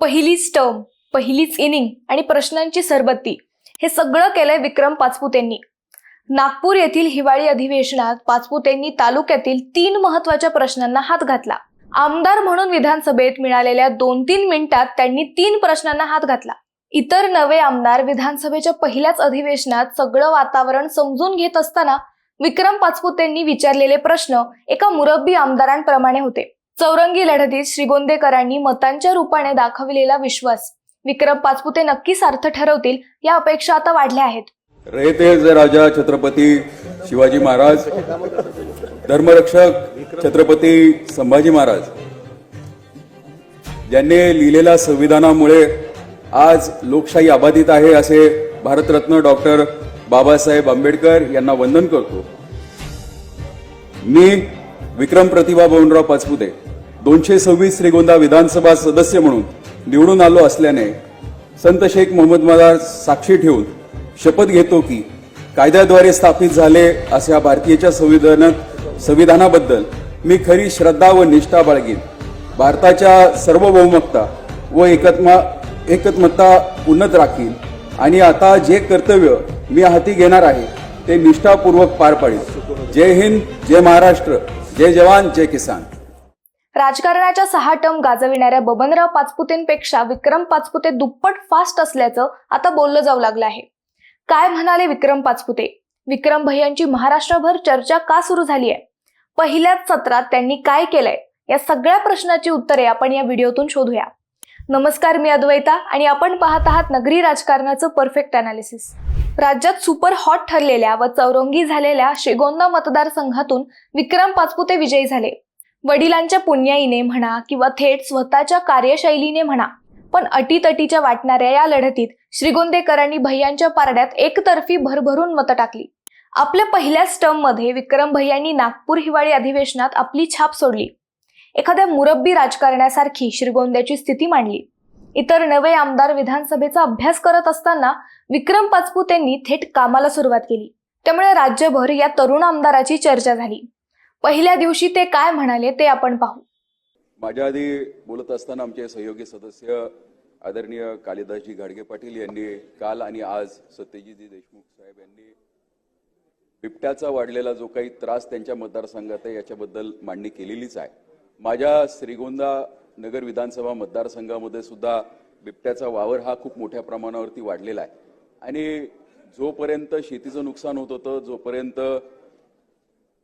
पहिलीच टर्म पहिलीच इनिंग आणि प्रश्नांची सरबत्ती हे सगळं केलंय विक्रम पाचपुतेंनी. नागपूर येथील हिवाळी अधिवेशनात पाचपुतेंनी तालुक्यातील तीन महत्त्वाच्या प्रश्नांना हात घातला. आमदार म्हणून विधानसभेत मिळालेल्या दोन तीन मिनिटात त्यांनी तीन प्रश्नांना हात घातला. इतर नवे आमदार विधानसभेच्या पहिल्याच अधिवेशनात सगळं वातावरण समजून घेत असताना विक्रम पाचपुतेंनी विचारलेले प्रश्न एका मुरब्बी आमदारांप्रमाणे होते. चौरंगी लढतीत श्रीगोंदेकरांनी मतांच्या रूपाने दाखविलेला विश्वास. विक्रम पाचपुते नक्की सार्थ ठरवतील या अपेक्षा आता वाढल्या आहेत. रयते राजा छत्रपती शिवाजी महाराज धर्मरक्षक छत्रपती संभाजी महाराज ज्यांनी लिहिलेल्या संविधानामुळे आज लोकशाही अबाधित आहे असे भारतरत्न डॉक्टर बाबासाहेब आंबेडकर यांना वंदन करतो. मी विक्रम प्रतिभा भवनराव पाचपुते. दोनशे सव्वीस श्रीगोंदा विधानसभा सदस्य म्हणून निवडून आलो असल्याने संत शेख मोहम्मद मदार साक्षी ठेवून शपथ घेतो की कायद्याद्वारे स्थापित झाले अशा भारतीयच्या संविधानात संविधानाबद्दल मी खरी श्रद्धा व निष्ठा बाळगीन. भारताच्या सार्वभौमकता व एकत्मा एकत्मता उन्नत राखीन. आणि आता जे कर्तव्य मी हाती घेणार आहे ते निष्ठापूर्वक पार पाडेल जय हिंद जय महाराष्ट्र जय जवान जय किसान. राजकारणाच्या सहा टर्म गाजविणाऱ्या बबनराव पाचपुतेंपेक्षा विक्रम पाचपुते दुप्पट फास्ट असल्याचं आता बोललं जाऊ लागलं आहे. काय म्हणाले विक्रम पाचपुते? विक्रम भैयांची महाराष्ट्रभर चर्चा का सुरू झाली आहे? पहिल्याच सत्रात त्यांनी काय केलंय? या सगळ्या प्रश्नाची उत्तरे आपण या व्हिडिओतून शोधूया. नमस्कार मी अद्वैता आणि आपण पाहत आहात नगरी राजकारणाचं परफेक्ट अनालिसिस राज्यात सुपर हॉट ठरलेल्या व चौरंगी झालेल्या श्रीगोंदा मतदारसंघातून विक्रम पाचपुते विजयी झाले. वडिलांच्या पुण्याईने म्हणा किंवा थेट स्वतःच्या कार्यशैलीने म्हणा पण अटीतटीच्या वाटणाऱ्या या लढतीत श्रीगोंदेकरांनी भैयांच्या पारड्यात एकतर्फी भरभरून मतं टाकली. आपल्या पहिल्या टर्ममध्ये विक्रम भैयांनी नागपूर हिवाळी अधिवेशनात आपली छाप सोडली. एखाद्या मुरब्बी राजकारण्यासारखी श्रीगोंद्याची स्थिती मांडली. इतर नवे आमदार विधानसभेचा अभ्यास करत असताना विक्रम पाचपुतेंनी थेट कामाला सुरुवात केली. त्यामुळे राज्यभर या तरुण आमदाराची चर्चा झाली. पहिल्या दिवशी ते काय म्हणाले ते आपण पाहू. माझ्या आधी बोलत असताना आमचे सहयोगी सदस्य आदरणीय कालिदासजी घाडगे पाटील यांनी काल आणि आज सत्यजितजी देशमुख साहेब यांनी बिबट्याचा वाढलेला जो काही त्रास त्यांच्या मतदारसंघात आहे याच्याबद्दल मांडणी केलेलीच आहे. माझ्या श्रीगोंदा नगर विधानसभा मतदारसंघामध्ये सुद्धा बिबट्याचा वावर हा खूप मोठ्या प्रमाणावरती वाढलेला आहे. आणि जोपर्यंत शेतीचं नुकसान होत होतं जोपर्यंत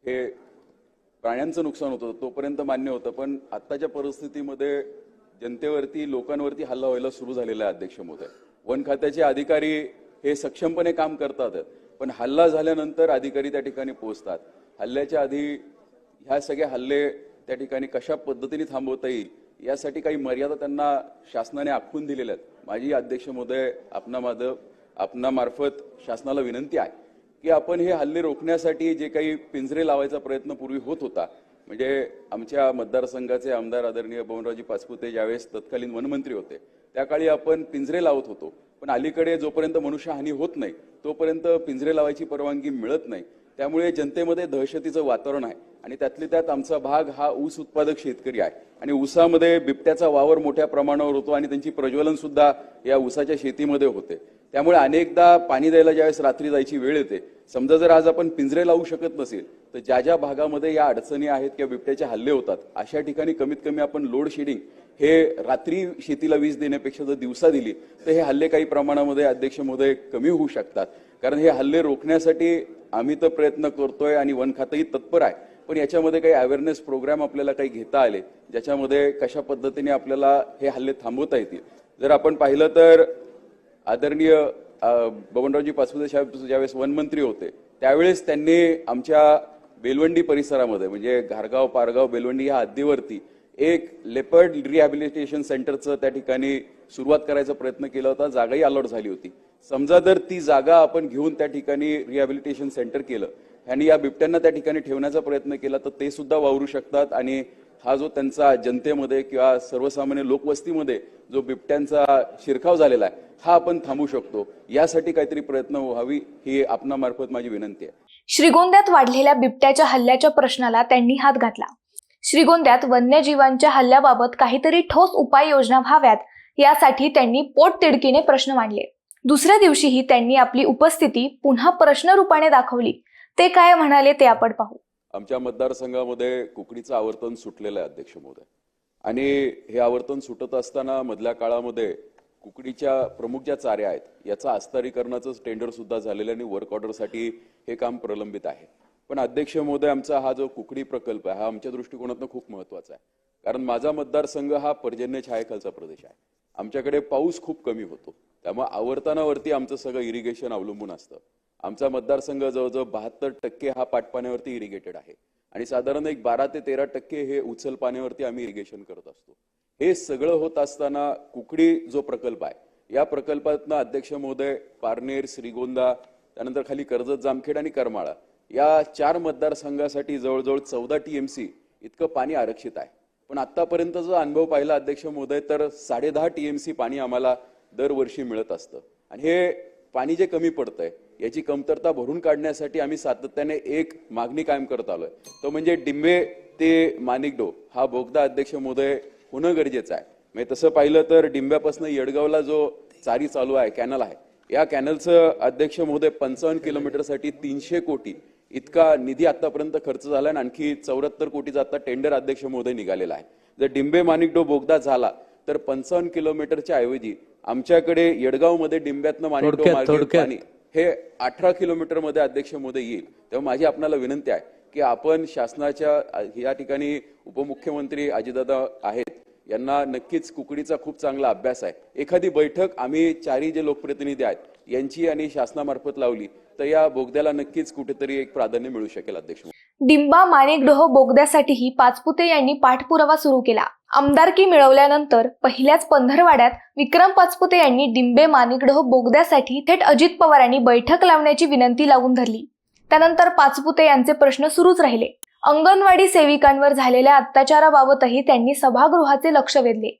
हे प्राण्यांचं नुकसान होतं तोपर्यंत मान्य होतं. पण आत्ताच्या परिस्थितीमध्ये जनतेवरती लोकांवरती हल्ला व्हायला सुरू झालेला आहे अध्यक्ष महोदय. वन खात्याचे अधिकारी हे सक्षमपणे काम करतात पण हल्ला झाल्यानंतर अधिकारी त्या ठिकाणी पोहोचतात. हल्ल्याच्या आधी ह्या सगळे हल्ले त्या ठिकाणी कशा पद्धतीने थांबवता येईल यासाठी काही मर्यादा त्यांना शासनाने आखून दिलेल्या आहेत. माझी अध्यक्ष महोदय आपणा माधव आपणामार्फत शासनाला विनंती आहे. की आपण हे हल्ले रोखण्यासाठी जे काही पिंजरे लावायचा प्रयत्न पूर्वी होत होता. म्हणजे आमच्या मतदारसंघाचे आमदार आदरणीय बबनरावजी पाचपुते ज्यावेळेस तत्कालीन वनमंत्री होते त्या काळी आपण पिंजरे लावत होतो. पण अलीकडे जोपर्यंत मनुष्यहानी होत नाही तोपर्यंत पिंजरे लावायची परवानगी मिळत नाही. त्यामुळे जनतेमध्ये दहशतीचं वातावरण आहे आणि त्यातली त्यात आमचा भाग हा ऊस उत्पादक शेतकरी आहे. आणि ऊसामध्ये बिबट्याचा वावर मोठ्या प्रमाणावर होतो आणि त्यांची प्रज्वलन सुद्धा या ऊसाच्या शेतीमध्ये होते. त्यामुळे अनेकदा पाणी द्यायला ज्यावेळेस रात्री जायची वेळ येते समजा जर आज आपण पिंजरे लावू शकत नसेल तर ज्या ज्या भागामध्ये या अडचणी आहेत किंवा बिबट्याचे हल्ले होतात अशा ठिकाणी कमीत कमी आपण लोड शेडिंग हे रात्री शेतीला वीज देण्यापेक्षा जर दिवसा दिली तर हे हल्ले काही प्रमाणामध्ये अध्यक्ष महोदय कमी होऊ शकतात. कारण हे हल्ले रोखण्यासाठी आम्ही तर प्रयत्न करतोय आणि वन खातंही तत्पर आहे. पण याच्यामध्ये काही अवेअरनेस प्रोग्राम आपल्याला काही घेता आले ज्याच्यामध्ये कशा पद्धतीने आपल्याला हे हल्ले थांबवता येतील. जर आपण पाहिलं तर आदरणीय बबनरावजी पाचपुते साहेब ज्यावेळेस वनमंत्री होते त्यावेळेस त्यांनी आमच्या बेलवंडी परिसरामध्ये म्हणजे घारगाव पारगाव बेलवंडी या हद्दीवरती एक लेपर्ड रिहॅबिलिटेशन सेंटरचं त्या ठिकाणी सुरुवात करायचा प्रयत्न केला होता जागाही अलॉट झाली होती. समजा जर ती जागा आपण घेऊन त्या ठिकाणी रिहॅबिलिटेशन सेंटर केलं आणि या बिबट्यांना त्या ठिकाणी ठेवण्याचा प्रयत्न केला तर ते सुद्धा वावरू शकतात. आणि हा जो त्यांचा जनतेमध्ये किंवा सर्वसामान्य लोकवस्तीमध्ये जो बिबट्यांचा शिरकाव झालेला आहे हा आपण थांबू शकतो. यासाठी काहीतरी प्रयत्न व्हावी ही आपणामार्फत माझी विनंती आहे. श्रीगोंद्यात वाढलेल्या बिबट्याच्या हल्ल्याच्या प्रश्नाला त्यांनी हात घातला. श्रीगोंद्यात वन्यजीवांच्या हल्ल्याबाबत काहीतरी ठोस उपाययोजना व्हाव्यात यासाठी त्यांनी पोटतिडकीने प्रश्न मांडले. दुसऱ्या दिवशीही त्यांनी आपली उपस्थिती पुन्हा प्रश्नरूपाने दाखवली. ते काय म्हणाले ते आपण पाहू. आमच्या मतदारसंघामध्ये कुकडीचं आवर्तन सुटलेलं आहे अध्यक्ष महोदय. आणि हे आवर्तन सुटत असताना मधल्या काळामध्ये कुकडीच्या प्रमुख ज्या चाऱ्या आहेत याचा अस्तरीकरणाचं टेंडर सुद्धा झालेलं आणि वर्क ऑर्डरसाठी हे काम प्रलंबित आहे. पण अध्यक्ष महोदय आमचा हा जो कुकडी प्रकल्प आहे हा आमच्या दृष्टिकोनातून खूप महत्त्वाचा आहे. कारण माझा मतदारसंघ हा पर्जन्य छायेखालचा प्रदेश आहे. आमच्याकडे पाऊस खूप कमी होतो. त्यामुळे आवर्तनावरती आमचं सगळं इरिगेशन अवलंबून असतं. आमचा मतदारसंघ जवळजवळ बहात्तर टक्के हा पाटपाण्यावरती इरिगेटेड आहे. आणि साधारण एक बारा ते तेरा टक्के हे उचल पाण्यावरती आम्ही इरिगेशन करत असतो. हे सगळं होत असताना कुकडी जो प्रकल्प आहे या प्रकल्पातनं अध्यक्ष महोदय पारनेर श्रीगोंदा त्यानंतर खाली कर्जत जामखेड आणि करमाळा या चार मतदारसंघासाठी जवळजवळ चौदा टीएमसी इतकं पाणी आरक्षित आहे. पण आतापर्यंतचा अनुभव पाहिला अध्यक्ष महोदय तर साडेदहा टीएमसी पाणी आम्हाला दरवर्षी मिळत असतं. आणि हे पाणी जे कमी पडतंय याची कमतरता भरून काढण्यासाठी आम्ही सातत्याने एक मागणी कायम करत आलोय. तो म्हणजे डिंबे ते माणिकडो हा बोगदा अध्यक्ष महोदय होणं गरजेचं आहे. म्हणजे तसं पाहिलं तर डिंब्यापासून येडगावला जो चारी चालू आहे कॅनल आहे या कॅनलचं अध्यक्ष महोदय पंचावन्न किलोमीटरसाठी तीनशे कोटी इतका निधी आतापर्यंत खर्च झाला आणि आणखी चौऱ्याहत्तर कोटीचा आता टेंडर अध्यक्ष महोदय निघालेला आहे. जर डिंबे माणिकडो बोगदा झाला तर पंचावन्न किलोमीटरच्या ऐवजी आमच्याकडे येडगावमध्ये डिंब्यातनं थोडक्यात. पाणी हे अठरा किलोमीटरमध्ये अध्यक्षमध्ये येईल तेव्हा माझी आपल्याला विनंती आहे की आपण शासनाच्या या ठिकाणी उपमुख्यमंत्री अजितदादा आहेत यांना नक्कीच कुकडीचा खूप चांगला अभ्यास आहे एखादी बैठक आम्ही चारही जे लोकप्रतिनिधी आहेत यांची आणि शासनामार्फत लावली तर या बोगद्याला नक्कीच कुठेतरी एक प्राधान्य मिळू शकेल अध्यक्ष डिंबा माणिकडोह बोगद्यासाठीही पाचपुते यांनी पाठपुरावा सुरू केला. आमदारकी मिळवल्यानंतर पहिल्याच पंधरवाड्यात विक्रम पाचपुते यांनी डिंबे माणिकडोह बोगद्यासाठी थेट अजित पवारांनी बैठक लावण्याची विनंती लावून धरली. त्यानंतर पाचपुते यांचे प्रश्न सुरूच राहिले. अंगणवाडी सेविकांवर झालेल्या अत्याचाराबाबतही त्यांनी सभागृहाचे लक्ष वेधले.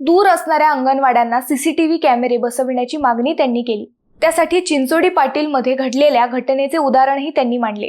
दूर असणाऱ्या अंगणवाड्यांना सीसीटीव्ही कॅमेरे बसविण्याची मागणी त्यांनी केली. त्यासाठी चिंचोडी पाटील मध्ये घडलेल्या घटनेचे उदाहरणही त्यांनी मांडले.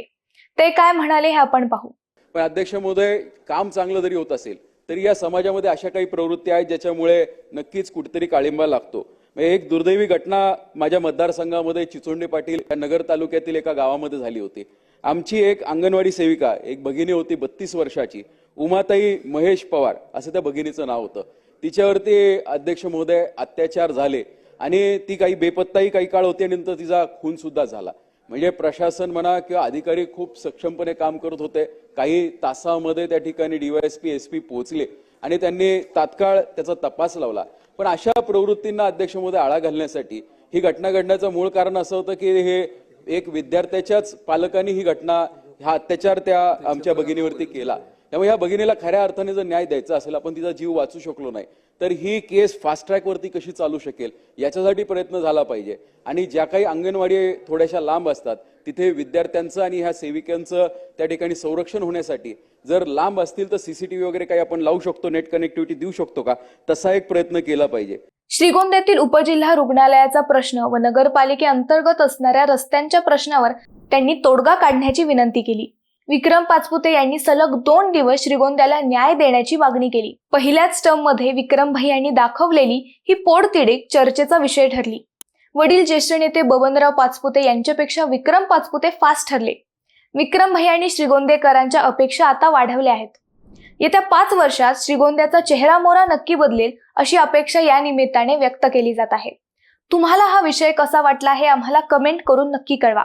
ते काय म्हणाले हे आपण पाहू. पण अध्यक्ष महोदय काम चांगलं जरी होत असेल तरी या समाजामध्ये अशा काही प्रवृत्ती आहेत ज्याच्यामुळे नक्कीच कुठेतरी काळिंबा लागतो. म्हणजे एक दुर्दैवी घटना माझ्या मतदारसंघामध्ये चिचोंडे पाटील या नगर तालुक्यातील एका गावामध्ये झाली होती. आमची एक अंगणवाडी सेविका एक भगिनी होती बत्तीस वर्षाची उमाताई महेश पवार असं त्या भगिनीचं नाव होतं. तिच्यावरती अध्यक्ष महोदय अत्याचार झाले आणि ती काही बेपत्ताही काही काळ होती आणि नंतर तिचा खून सुद्धा झाला. म्हणजे प्रशासन म्हणा किंवा अधिकारी खूप सक्षमपणे काम करत होते. काही तासामध्ये त्या ठिकाणी डीवायएसपी एस पी पोहोचले आणि त्यांनी तात्काळ त्याचा तपास लावला. पण अशा प्रवृत्तींना अध्यक्ष महोदय आळा घालण्यासाठी ही घटना घडण्याचं मूळ कारण असं होतं की हे एक विद्यार्थ्याच्याच पालकांनी ही घटना हा अत्याचार त्या आमच्या भगिनीवरती केला. त्यामुळे ह्या भगिनीला खऱ्या अर्थाने जर न्याय द्यायचा असेल आपण तिचा जीव वाचू शकलो नाही. तर ही केस फास्ट ट्रॅकवरती कशी चालू शकेल याच्यासाठी प्रयत्न झाला पाहिजे. आणि ज्या काही अंगणवाडी थोड्याशा लांब असतात तिथे विद्यार्थ्यांचं आणि ह्या सेविकांचं त्या ठिकाणी संरक्षण होण्यासाठी जर लांब असतील तर सीसीटीव्ही वगैरे काही आपण लावू शकतो नेट कनेक्टिव्हिटी देऊ शकतो का? तसा एक प्रयत्न केला पाहिजे. श्रीगोंद्यातील उपजिल्हा रुग्णालयाचा प्रश्न व नगरपालिकेअंतर्गत असणाऱ्या रस्त्यांच्या प्रश्नावर त्यांनी तोडगा काढण्याची विनंती केली. विक्रम पाचपुते यांनी सलग दोन दिवस श्रीगोंद्याला न्याय देण्याची मागणी केली. पहिल्याच टर्ममध्ये विक्रम भाई यांनी दाखवलेली ही पोडतिडीक चर्चेचा विषय ठरली. वडील ज्येष्ठ नेते बबनराव पाचपुते यांच्यापेक्षा विक्रम पाचपुते फास्ट ठरले. विक्रम भाई आणि श्रीगोंदेकरांच्या अपेक्षा आता वाढवल्या आहेत. येत्या पाच वर्षात श्रीगोंद्याचा चेहरा मोरा नक्की बदलेल अशी अपेक्षा या निमित्ताने व्यक्त केली जात आहे. तुम्हाला हा विषय कसा वाटला हे आम्हाला कमेंट करून नक्की कळवा.